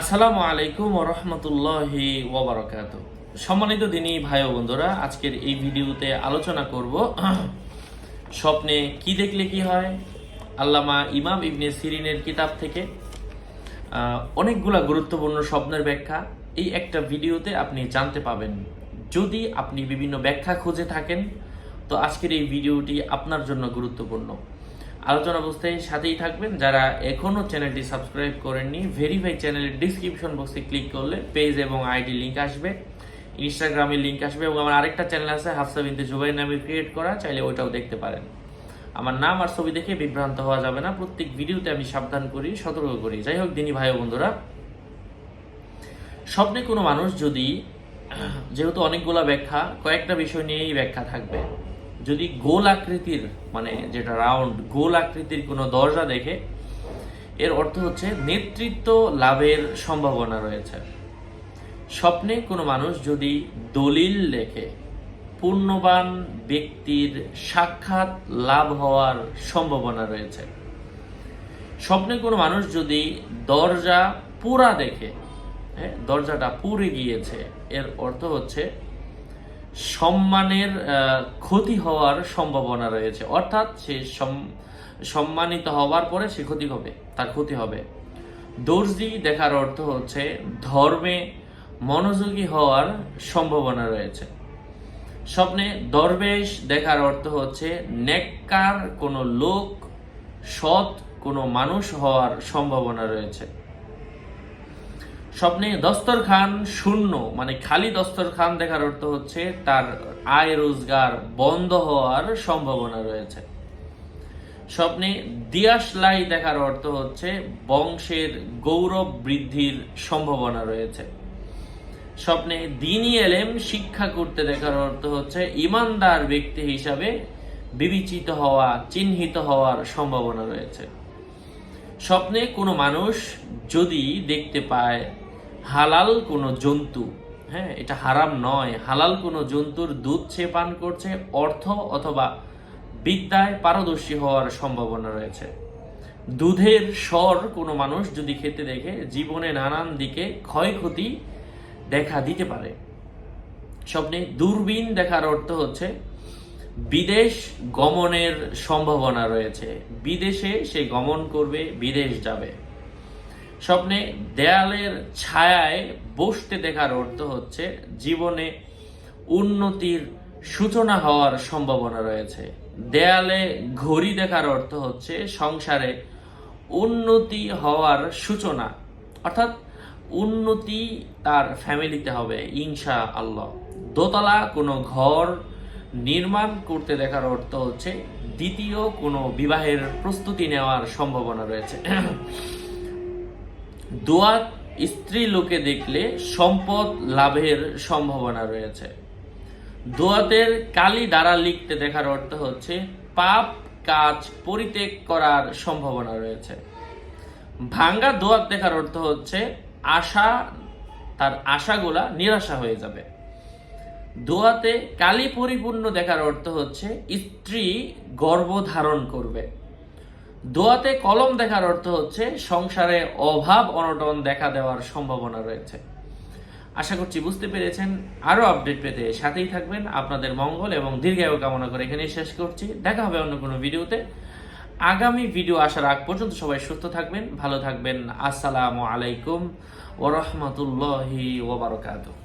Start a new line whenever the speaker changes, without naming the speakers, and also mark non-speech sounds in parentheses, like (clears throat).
আসসালামু আলাইকুম ওরহমতুল্লাহি ওবরাকাত সম্মানিত দিনী ভাই বন্ধুরা, আজকের এই ভিডিওতে আলোচনা করব (clears throat) স্বপ্নে কি দেখলে কি হয়, আল্লামা ইমাম ইবনে সিরিনের কিতাব থেকে অনেকগুলা গুরুত্বপূর্ণ স্বপ্নের ব্যাখ্যা। এই একটা ভিডিওতে আপনি জানতে পাবেন। যদি আপনি বিভিন্ন ব্যাখ্যা খুঁজে থাকেন, তো আজকের এই ভিডিওটি আপনার জন্য গুরুত্বপূর্ণ। আলোচনা অবস্থায় সাথেই থাকবেন। যারা এখনও চ্যানেলটি সাবস্ক্রাইব করেননি ভেরিফাই চ্যানেলের ডিসক্রিপশন বক্সে ক্লিক করলে পেজ এবং আইডি লিংক আসবে। ইনস্টাগ্রামের লিংক আসবে এবং আমার আরেকটা চ্যানেল আছে হাফসা বিনতে জুবাই নামে ক্রিয়েট করা, চাইলে ওইটাও দেখতে পারেন। আমার নাম আর ছবি দেখে বিভ্রান্ত হওয়া যাবে না, প্রত্যেক ভিডিওতে আমি সাবধান করি, সতর্ক করি। যাই হোক, দিনী ভাই বন্ধুরা, স্বপ্নে কোনো মানুষ যদি, যেহেতু অনেকগুলা ব্যাখ্যা, কয়েকটা বিষয় নিয়েই ব্যাখ্যা থাকবে। যদি গোল আকৃতির মানে যেটা রাউন্ড গোল আকৃতির কোনো দরজা দেখে, এর অর্থ হচ্ছে নেতৃত্ব লাভের সম্ভাবনা রয়েছে। স্বপ্নে কোনো মানুষ যদি দলিল লেখে, পূর্ণবান ব্যক্তির সাক্ষাৎ লাভ হওয়ার সম্ভাবনা রয়েছে। স্বপ্নে কোনো মানুষ যদি দরজা পুরা দেখে হ্যাঁ দরজাটা পুড়ে গিয়েছে, এর অর্থ হচ্ছে সম্মানের ক্ষতি হওয়ার সম্ভাবনা রয়েছে। অর্থাৎ সে সম- সম্মানিত হওয়ার পরে সে ক্ষতি হবে, তার ক্ষতি হবে। দর্জি দেখার অর্থ হচ্ছে ধর্মে মনোযোগী হওয়ার সম্ভাবনা রয়েছে। স্বপ্নে দরবেশ দেখার অর্থ হচ্ছে নেককার কোনো লোক, সৎ কোনো মানুষ হওয়ার সম্ভাবনা রয়েছে। স্বপ্নে দস্তরখান শূন্য মানে খালি দস্তরখান দেখার অর্থ হচ্ছে তার আয় রোজগার বন্ধ হওয়ার সম্ভাবনা রয়েছে। স্বপ্নে দিয়াশলাই দেখার অর্থ হচ্ছে বংশের গৌরব বৃদ্ধির সম্ভাবনা রয়েছে। স্বপ্নে দিনই এলেম শিক্ষা করতে দেখার অর্থ হচ্ছে ইমানদার ব্যক্তি হিসাবে বিবেচিত হওয়া, চিহ্নিত হওয়ার সম্ভাবনা রয়েছে। স্বপ্নে কোনো মানুষ যদি দেখতে পায় হালাল কোনো জন্তু হ্যাঁ এটা হারাম নয়। হালাল কোনো জন্তুর দুধ সে পান করছে, অর্থ অথবা বিদ্যায় পারদর্শী হওয়ার সম্ভাবনা রয়েছে। দুধের স্বর কোনো মানুষ যদি খেতে দেখে, জীবনে নানান দিকে ক্ষয়ক্ষতি দেখা দিতে পারে। স্বপ্নে দূরবীন দেখার অর্থ হচ্ছে, বিদেশ গমনের সম্ভাবনা রয়েছে। বিদেশে সে গমন করবে, বিদেশ যাবে। স্বপ্নে দেয়ালের ছায়ায় বসতে দেখার অর্থ হচ্ছে জীবনে উন্নতির সূচনা হওয়ার সম্ভাবনা রয়েছে। দেয়ালে ঘড়ি দেখার অর্থ হচ্ছে সংসারে উন্নতি হওয়ার সূচনা। অর্থাৎ উন্নতি তার ফ্যামিলিতে হবে ইনশা আল্লাহ দোতলা কোনো ঘর নির্মাণ করতে দেখার অর্থ হচ্ছে দ্বিতীয় কোনো বিবাহের প্রস্তুতি নেওয়ার সম্ভাবনা রয়েছে। দোয়াত স্ত্রী লোকে দেখলে সম্পদ লাভের সম্ভাবনা রয়েছে। দোয়াতের কালি দ্বারা লিখতে দেখার অর্থ হচ্ছে পাপ কাজ পরিত্যাগ করার সম্ভাবনা রয়েছে। ভাঙ্গা দোয়াত দেখার অর্থ হচ্ছে আশা, তার আশাগুলা নিরাশা হয়ে যাবে। দোয়াতে কালি পরিপূর্ণ দেখার অর্থ হচ্ছে স্ত্রী গর্ভ ধারণ করবে। দোয়াতে কলম দেখার অর্থ হচ্ছে সংসারে অভাব, অনটন দেখা দেওয়ার সম্ভাবনা রয়েছে। আশা করছি বুঝতে পেরেছেন। আরও আপডেট পেতে সাথেই থাকবেন। আপনাদের মঙ্গল এবং দীর্ঘায়ু কামনা করে এখানেই শেষ করছি। দেখা হবে অন্য কোনো ভিডিওতে। আগামী ভিডিও আসার আগ পর্যন্ত সবাই সুস্থ থাকবেন, ভালো থাকবেন। আসসালামু আলাইকুম ওরহমতুল্লাহি ওবরাকাতুহ